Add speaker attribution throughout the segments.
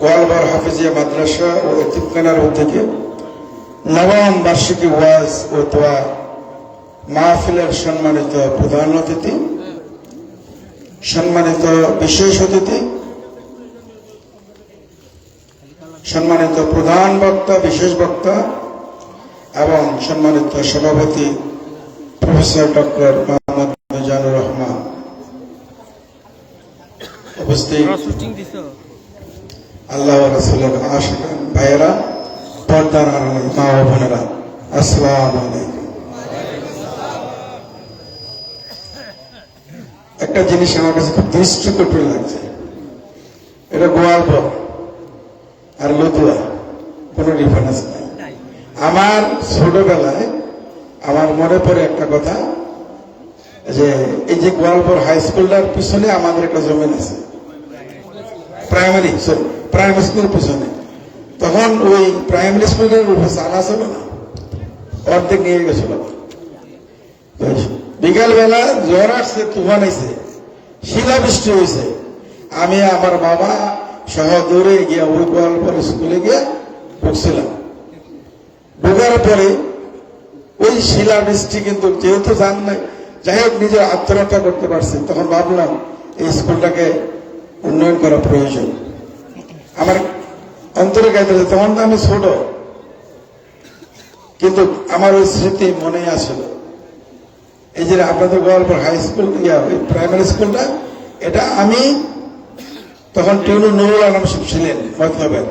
Speaker 1: গোয়ালবার হাফিজিয়া মাদ্রাসা ও এতিমখানার উদ্যোগে নবম বার্ষিকী ওয়াজ ও দোয়া মাহফিলের সম্মানিত প্রধান অতিথি, সম্মানিত বিশেষ অতিথি, সম্মানিত প্রধান বক্তা, বিশেষ বক্তা এবং সম্মানিত সভাপতি প্রফেসর ডক্টর উপস্থিত। আল্লাহ রসুলের আশিক ভাইয়েরা পর্দার আড়ালে মা ও বোনেরা আসসালাম আলাইকুম। একটা জিনিস আমার কাছে খুব দৃষ্টিকটু লাগছে। এটা গোয়ালপুর আর লতুয়া কোনো ডিফারেন্স নাই। আমার ছোটবেলায় আমার মনে পড়ে একটা কথা যে এই যে গোয়ালপুর হাই স্কুলটার পিছনে আমাদের একটা জমিন আছে। প্রাইমারি সরি প্রাইমারি স্কুলের পিছনে তখন ওই প্রাইমারি স্কুলের উপরে চালা ছিল না? অর্ধেক নিয়ে গেছিল। বিকাল বেলা জ্বর আসছে, তুফান আইছে, শিলাবৃষ্টি হয়েছে আমি আমার বাবা সহ দৌড়ে গিয়ে ওই গোয়ালপুর স্কুলে গিয়ে ঢুকছিলাম ঢোকার পরে ওই শিলাবৃষ্টি কিন্তু যেহেতু জান নাই, যাই হোক নিজের আত্মরক্ষা করতে পারছি। তখন ভাবলাম এই স্কুলটাকে উন্নয়ন করা প্রয়োজন। আমার অন্তরে গাইতে তখন তো আমি ছোট। কিন্তু আমার ওই স্মৃতি মনে আসলো এই যে আপনাদের গোয়ালপুর হাই স্কুল প্রাইমারি স্কুলটা এটা আমি তখন টিউনু নুরুল আলম ছিলেন মতলবের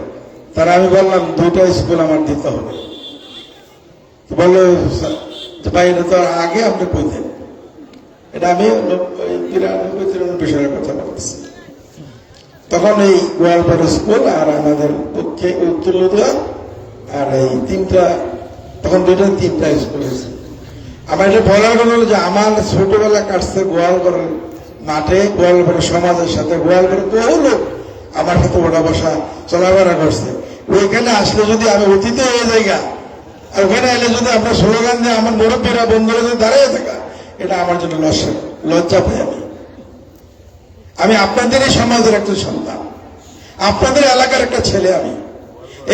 Speaker 1: তারা আমি বললাম, দুইটা স্কুল আমার দিতে হবে। বলল ভাই, এটা তো আগে আপনি কইতেন। এটা আমি তিরানব্বই কথা বলতেছি। তখন এই গোয়ালপাড়া স্কুল আর আমাদের পক্ষে উত্তর লুধিয়া আর এই তিনটা, তখন দুইটা তিনটা স্কুল হয়েছে। আমার এটা বলার কথা যে আমার ছোটবেলা কাটছে গোয়ালপাড়ার মাঠে, গোয়ালপাড়া সমাজের সাথে। গোয়ালপাড়া বহু লোক আমার সাথে ওঠা বসা, চলাফেরা করছে। ওইখানে আসলে যদি আমি অতীতে হয়ে জায়গা আর ওখানে এলে যদি আমরা স্লোগান দিয়ে আমার মুরব্বীরা, বন্ধুরা যদি দাঁড়িয়ে থাকা, এটা আমার জন্য লজ্জা লজ্জা পাই আমি। আমি আপনাদেরই সমাজের একটা সন্তান। আপনাদের এলাকার একটা ছেলে আমি।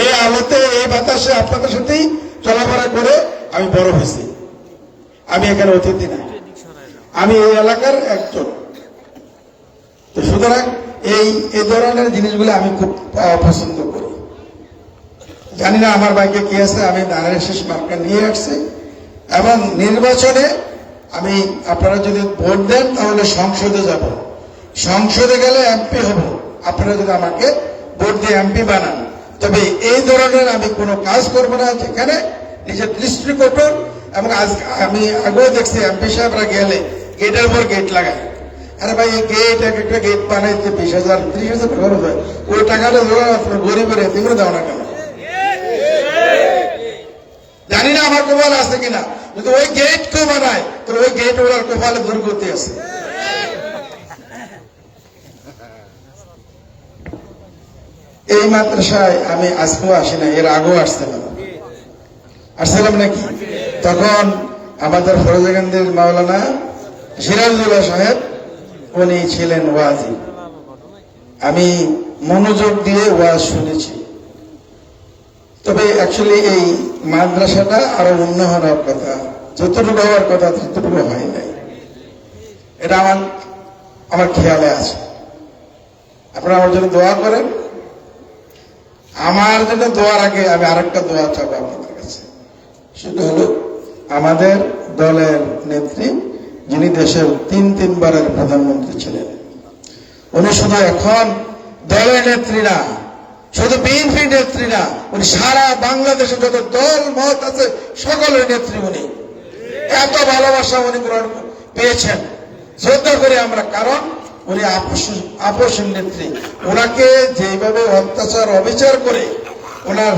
Speaker 1: এই আলোতে, এই বাতাসে আপনাদের সাথেই চলাফেরা করে আমি বড় হয়েছি। আমি এখানে অতিথি না। আমি এই এলাকার একজন। তো সুতরাং এই এই ধরনের জিনিসগুলো আমি খুব পছন্দ করি। জানি না আমার বাইকে কি আছে, আমি দানের শেষ মার্কা নিয়ে আসছি। এবং নির্বাচনে আমি, আপনারা যদি ভোট দেন, তাহলে সংসদে যাব। সংসদে গেলে এমপি হব। আপনারা যদি আমাকে ভোট দিয়ে এমপি বানান। তবে এই ধরনের আমি কোনো কাজ করব না। যেখানে নিজের দৃষ্টি কঠোর এবং আজ আমি আগেও দেখছি এমপি সাহেবরা গেলে গেটের পর গেট লাগায়। আরে ভাই, এই গেট, এক একটা গেট বানাইতে বিশ হাজার, ত্রিশ হাজার খরচ হয় ওই টাকাটা ধরো, আপনার গরিবের এতে করে দেওয়া না কেন? জানি না আমার কপাল আছে কিনা। যদি ওই গেট কেউ বানায়, তাহলে ওই গেট ওনার কপালে দুর্গতি আছে। এই মাদ্রাসায় আমি আজকেও আসি না এর আগেও আসছিলাম। আসছিলাম নাকি? তখন আমাদের ফরজাগান্ধীর মাওলানা সিরাজুল্লাহ সাহেব, উনি ছিলেন ওয়াজি। আমি মনোযোগ দিয়ে ওয়াজ শুনেছি। তবে অ্যাকচুয়ালি এই মাদ্রাসাটা আরও উন্নয়ন হওয়ার কথা, যতটুকু হওয়ার কথা ততটুকু হয় নাই। এটা আমার আমার খেয়ালে আছে। আপনারা আমার জন্য দোয়া করেন। আমার জন্য দোয়ার আগে আমি আরেকটা দোয়া চাবো আপনাদের কাছে। সেটা হলো, আমাদের দলের নেত্রী, যিনি দেশের তিন তিনবারের প্রধানমন্ত্রী ছিলেন, উনি শুধু এখন দলের নেত্রী না, শুধু বিএনপি নেত্রী না, উনি সারা বাংলাদেশে যত দল, মত আছে, সকলের নেত্রী উনি। এত ভালোবাসা উনি গ্রহণ পেয়েছেন। শ্রদ্ধা করি আমরা, কারণ উনি আপোষ- আপোষের নেত্রী। ওনাকে যেভাবে অত্যাচার, অবিচার করে ওনার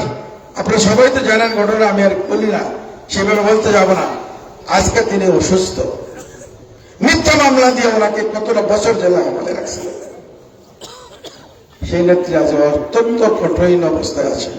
Speaker 1: আপনারা সবাই তো জানেন ঘটনা, আমি আর বলি না। সেভাবে বলতে যাব না। আজকে তিনি অসুস্থ। মিথ্যা মামলা দিয়ে ওনাকে কতটা বছর জেলা আমলে রাখছে। সেই নেত্রী আজ অত্যন্ত কঠিন অবস্থায় আছে।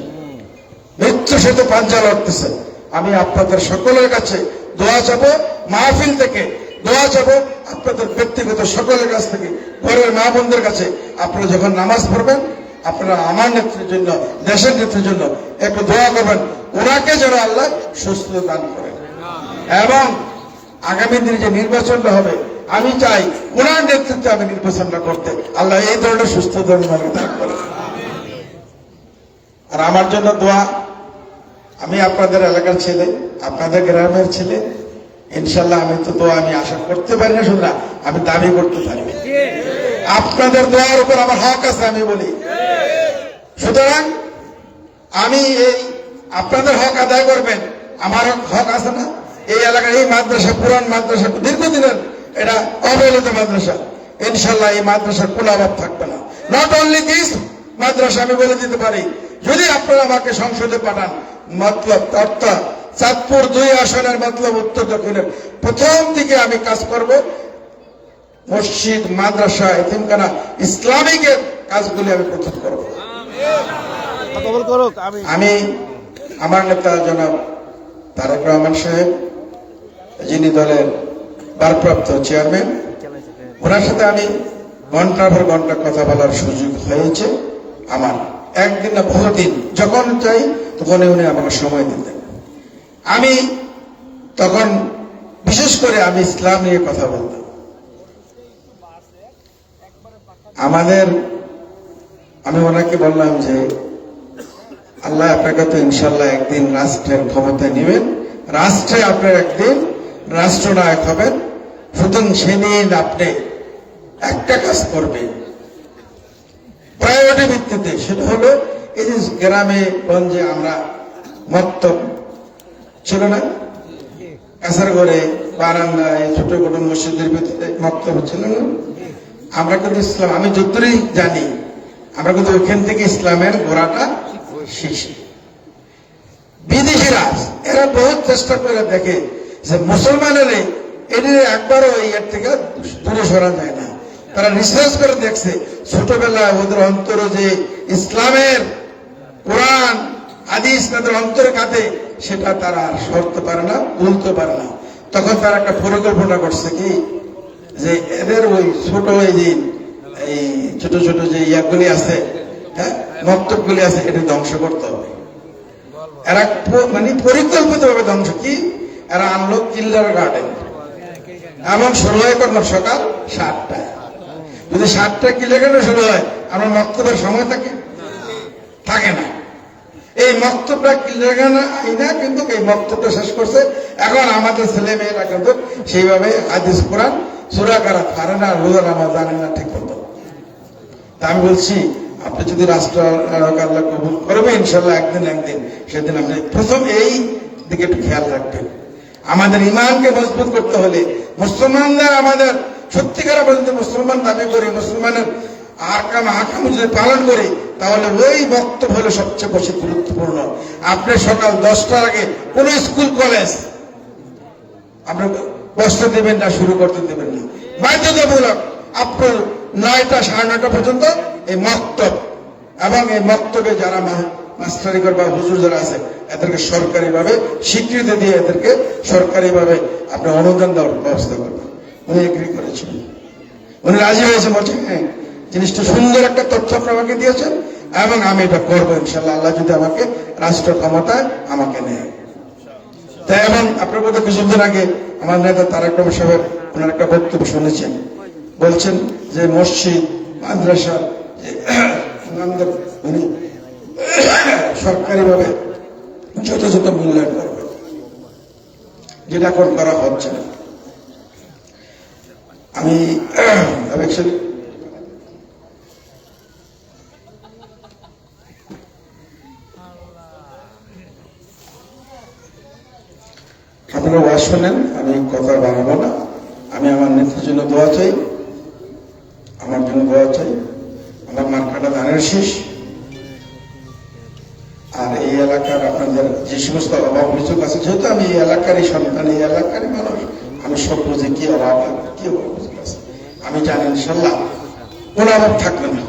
Speaker 1: মৃত্যু সাথে পাঞ্জা লড়তেছে আমি আপনাদের সকলের কাছে দোয়া চাবো মাহফিল থেকে দোয়া চাবো আপনাদের ব্যক্তিগত সকলের কাছ থেকে, ঘরের মা বোনদের কাছে আপনারা যখন নামাজ পড়বেন, আপনারা আমার নেত্রীর জন্য, দেশের নেত্রীর জন্য একটু দোয়া করবেন। ওনাকে যেন আল্লাহ সুস্থ দান করেন। এবং আগামী দিনে যে নির্বাচনটা হবে, আমি চাই ওনার নেতৃত্বে আমি নির্বাচনটা করতে। আল্লাহ এই ধরনের সুস্থ আমাকে দান করেন। আর আমার জন্য দোয়া, আমি আপনাদের এলাকার ছেলে, আপনাদের গ্রামের ছেলে ইনশাল্লাহ আমি তো দোয়া আমি আশা করতে পারি না, শুনলাম। আমি দাবি করতে পারি। আপনাদের দোয়ার উপর আমার হক আছে, আমি বলি। সুতরাং আমি এই আপনাদের হক আদায় করবেন। আমার হক আছে না? এই এলাকার এই মাদ্রাসা, পুরান মাদ্রাসা, দীর্ঘদিনের এটা অবহেলিত মাদ্রাসা। ইনশাল্লাহ এই মাদ্রাসার কোনো অভাব থাকবে না। নট অনলি দিস মাদ্রাসা আমি বলে দিতে পারি। যদি আপনারা আমাকে সংসদে পাঠান, মতলব অর্থাৎ চাঁদপুর দুই আসনের মতলব উত্তর দক্ষিণের প্রথম দিকে আমি কাজ করব মসজিদ মাদ্রাসা এতিমখানা ইসলামিকের কাজগুলি আমি প্রথম করব।
Speaker 2: আমি
Speaker 1: আমি আমার নেতা জনাব তারেক রহমান সাহেব যিনি দলের ভারপ্রাপ্ত চেয়ারম্যান ওনার সাথে আমি ঘণ্টার পর ঘণ্টা কথা বলার সুযোগ হয়েছে। আমার একদিন না বহুদিন যখন চাই তখনই উনি আমাকে সময় দিতেন। আমি তখন বিশেষ করে আমি ইসলাম নিয়ে কথা বলতাম। আমাদের, আমি ওনাকে বললাম যে, আল্লাহ আপনাকে তো ইনশাল্লাহ একদিন রাষ্ট্রের ক্ষমতায় নেবেন। রাষ্ট্রে আপনার একদিন রাষ্ট্রনায়ক হবেন। সুতরাং সেদিন আপনি একটা কাজ করবেন। প্রায়োরিটি ভিত্তিতে সেটা হলো, এই গ্রামে, গঞ্জে আমরা মত্তব ছিল না? কাছার ঘরে বারান্দায় ছোট ছোট মসজিদের ভিতরে মক্তব্য ছিল না? আমরা কিন্তু ইসলাম, আমি যতই জানি, আমরা কিন্তু ওইখান থেকে ইসলামের গোড়াটা শিখি বিদেশিরা, এরা বহুত চেষ্টা করে দেখে যে মুসলমানের এটি একবারও এর থেকে দূরে সরা যায় না। তারা রিসার্চ করে দেখছে, ছোটবেলায় ওদের অন্তরে যে ইসলামের কোরআন, হাদিস তাদের অন্তরে কাঁদে সেটা তারা সরতে পারে না, বলতে পারে না। তখন তারা একটা পরিকল্পনা করছে কি, যে এদের ওই ছোট ওই যে, এই ছোট ছোট যে ইয়াগুলি আছে হ্যাঁ মক্তবগুলি আছে এটা ধ্বংস করতে হবে। এরা মানে পরিকল্পিত ভাবে ধ্বংস কি, এরা আনলো কিল্লার গার্ডেন এমন শুরু হয় কখন? সকাল সাতটায়। যদি সাতটা কিলোমিটার শুরু হয়? আমার মক্তবের সময় থাকে? থাকে না। এই মক্তবটা আইনা কিন্তু এই মক্তবটা শেষ করছে। এখন আমাদের ছেলে মেয়েরা কিন্তু সেইভাবে হাদিস, কোরআন, সুরা করা না, রোজা নামাজ জানে না, ঠিক মতো। তা আমি বলছি, আপনি যদি রাষ্ট্র কবুল করবে ইনশাল্লাহ একদিন একদিন, সেদিন আপনি প্রথম এই দিকে একটু খেয়াল রাখবেন। আমাদের ইমানকে মজবুত করতে হলে মুসলমানদের আমাদের, সত্যিকার যদি মুসলমান দাবি করি, মুসলমানের আকাম আকাম যদি পালন করি তাহলে ওই বক্তব্য হলো সবচেয়ে বেশি গুরুত্বপূর্ণ। আপনি সকাল দশটার আগে কোন স্কুল, কলেজ? আপনি কষ্ট দেবেন না, শুরু করতে দেবেন না। বাধ্যতামূলক, আপনার নয়টা, সাড়ে নয়টা পর্যন্ত এই মক্তব। এবং এই মক্তবে যারা মা- মাস্টারি করবা হুজুর যারা আছে, এদেরকে সরকারিভাবে স্বীকৃতি দিয়ে এদেরকে সরকারিভাবে আপনি অনুদান দেওয়ার ব্যবস্থা করবেন। উনি এগ্রি করেছেন। উনি রাজি হয়েছে বলছে হ্যাঁ। জিনিসটা সুন্দর একটা তথ্য আপনি আমাকে দিয়েছেন, এবং আমি এটা করব ইনশাল্লাহ আল্লাহ যদি আমাকে রাষ্ট্র ক্ষমতায় আমাকে নেয়। তাই এবং আপনার কথা কিছুদিন আগে আমার নেতা তারেক রহমান সাহেব ওনার একটা বক্তব্য শুনেছেন। বলছেন যে মসজিদ, মাদ্রাসা উনি সরকারিভাবে যথাযথ মূল্যায়ন করবে, যেটা এখন করা হচ্ছে না। আমি আপনারা ওয়াজ শোনেন, আমি কথা বাড়াবো না। আমি আমার নেত্রীর জন্য দোয়া চাই, আমার জন্য দোয়া চাই। আমার মার্কাটা ধানের শীষ। আর এই এলাকার আপনাদের যে সমস্ত অভাব অভিযোগ আছে যেহেতু আমি এই এলাকারই সন্তান, এই এলাকারই মানুষ, আমি সব বুঝি কি অভাব, কি আমি জানি ইনশাল্লাহ কোনো অভাব থাকবে না।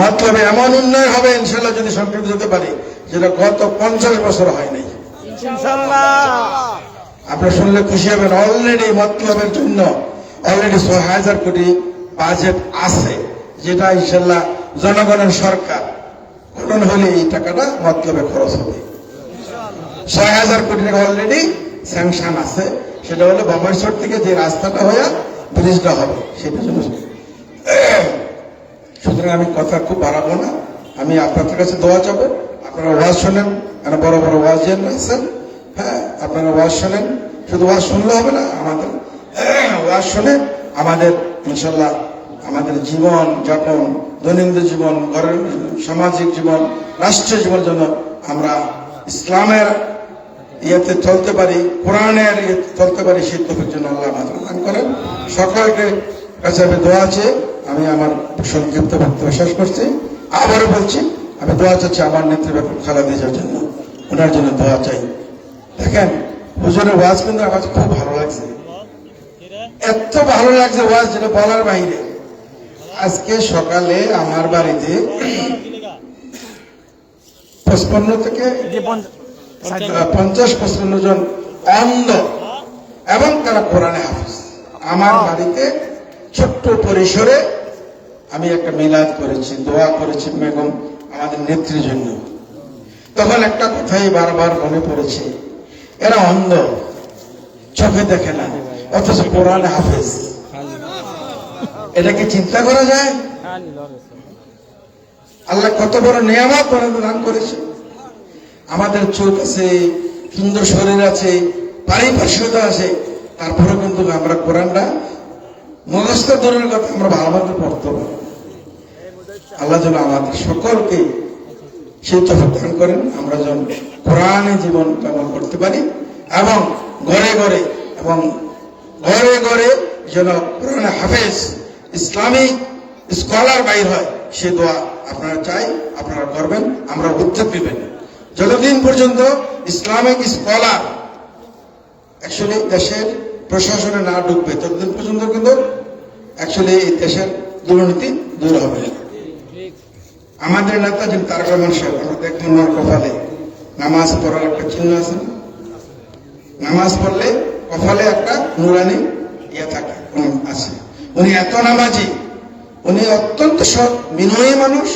Speaker 1: মতলবে এমন উন্নয়ন হবে ইনশাল্লাহ যদি সংক্ষেপ যেতে পারি, যেটা গত পঞ্চাশ বছর হয় নাই।
Speaker 2: ইনশাল্লাহ।
Speaker 1: আপনারা শুনলে খুশি হবেন। অলরেডি মতলবের জন্য অলরেডি ছয় হাজার কোটি বাজেট আছে, যেটা ইনশাল্লাহ জনগণের সরকার গঠন হলে এই টাকাটা মতলবে খরচ হবে। ছয় হাজার কোটি টাকা অলরেডি স্যাংশন আছে, সেটা হলো বম্বেশ্বর থেকে যে রাস্তাটা হয়ে ব্রিজটা হবে সেটার জন্য সুতরাং আমি কথা খুব বাড়াবো না। আমি আপনাদের কাছে দোয়া চাবো। আপনারা ওয়াজ শোনেন এখানে বড় বড় ওয়াজ আছেন আপনারা ওয়াজ শোনেন? শুধু ওয়াজ শুনলে হবে না, আমাদের, ওয়াজ শুনে, আমাদের, ইনশাল্লাহ, আমাদের জীবন যাপন, দৈনন্দিন জীবন, ঘরের সামাজিক জীবন, রাষ্ট্রীয় জীবনের জন্য আমরা ইসলামের ইয়েতে চলতে পারি, কোরআনের ইয়েতে চলতে পারি, সেই তফিক জন্য আল্লাহ দান করেন। সকলকে কাছে আমি দোয়া আছে আমি আমার সংক্ষিপ্ত বক্তব্য শেষ করছি। আবারও বলছি, আমি দোয়া চাচ্ছি আমার নেত্রী ব্যাপক খালাদিজার জন্য। ওনার জন্য দোয়া চাই। দেখেন হুজুরের ওয়াজ কিন্তু আমার খুব ভালো লাগছে। এত ভালো লাগছে ওয়াজ যেটা বলার বাইরে। আজকে সকালে আমার বাড়িতে পঁচপান্ন থেকে পঞ্চাশ পঁচপান্ন জন অন্ধ এবং তারা কোরআনে হাফিজ। আমার বাড়িতে ছোট্ট পরিসরে আমি একটা মিলাদ করেছি দোয়া করেছি বেগম আমাদের নেত্রীর জন্য। তখন একটা কথাই বারবার মনে পড়েছে এরা অন্ধ। চোখে দেখে না, অথচ কোরআনে হাফেজ। এটা কি চিন্তা করা যায়? আল্লাহ কত বড় নিয়ামত আমাদের দান করেছে। আমাদের চোখ আছে সুন্দর শরীর আছে, পারিপার্শ্বিকতা আছে তারপরে কিন্তু আমরা কোরআনটা মুখস্থ দূরের কথা আমরা ভালোভাবে পড়তে পারি। আল্লাহ যেন আমাদের সকলকে সেই তফাৎ দান করেন, আমরা যেন কোরআনে জীবন যাপন করতে পারি এবং ঘরে ঘরে এবং ঘরে ঘরে যেন কোরআনে হাফেজ, ইসলামিক স্কলার বাইর হয়, সে দোয়া আপনারা চাই, আপনারা করবেন, আমরা উদ্যোগ নেবেন যতদিন পর্যন্ত ইসলামিক স্কলার অ্যাকচুয়ালি দেশের প্রশাসনে না ঢুকবে, ততদিন পর্যন্ত কিন্তু অ্যাকচুয়ালি এই দেশের দুর্নীতি দূর হবে। আমাদের নেতা যিনি তারক সাহেব, আমরা দেখবেন কপালে নামাজ পড়ার একটা চিহ্ন আছে? নামাজ পড়লে কপালে একটা নুরানি ইয়ে থাকে আছে উনি এত নামাজি, উনি অত্যন্ত সৎ, বিনয়ী মানুষ,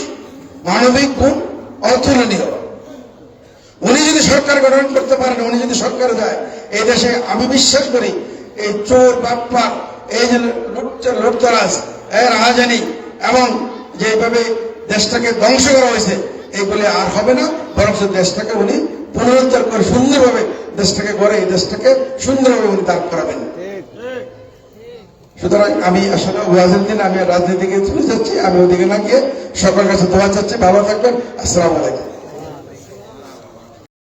Speaker 1: মানবিক গুণ অতুলনীয় উনি যদি সরকার গঠন করতে পারেন, উনি যদি সরকার যায় এই দেশে আমি বিশ্বাস করি, এই চোর, বাপ্পা, এই যে লুট- লুটতরাজ রাহাজানি এবং যেভাবে দেশটাকে ধ্বংস করা হয়েছে এইগুলি আর হবে না, বরং দেশটাকে উনি পুনরুদ্ধার করে সুন্দরভাবে দেশটাকে গড়ে, এই দেশটাকে সুন্দরভাবে উনি দাঁড় করাবেন। সুতরাং আমি আসলে ওয়াজের দিন, আমি রাজনীতিকে চলে যাচ্ছি, আমি ওদিকে না গিয়ে সকলের কাছে দোয়া চাচ্ছি, ভালো থাকবেন, আসসালামু আলাইকুম।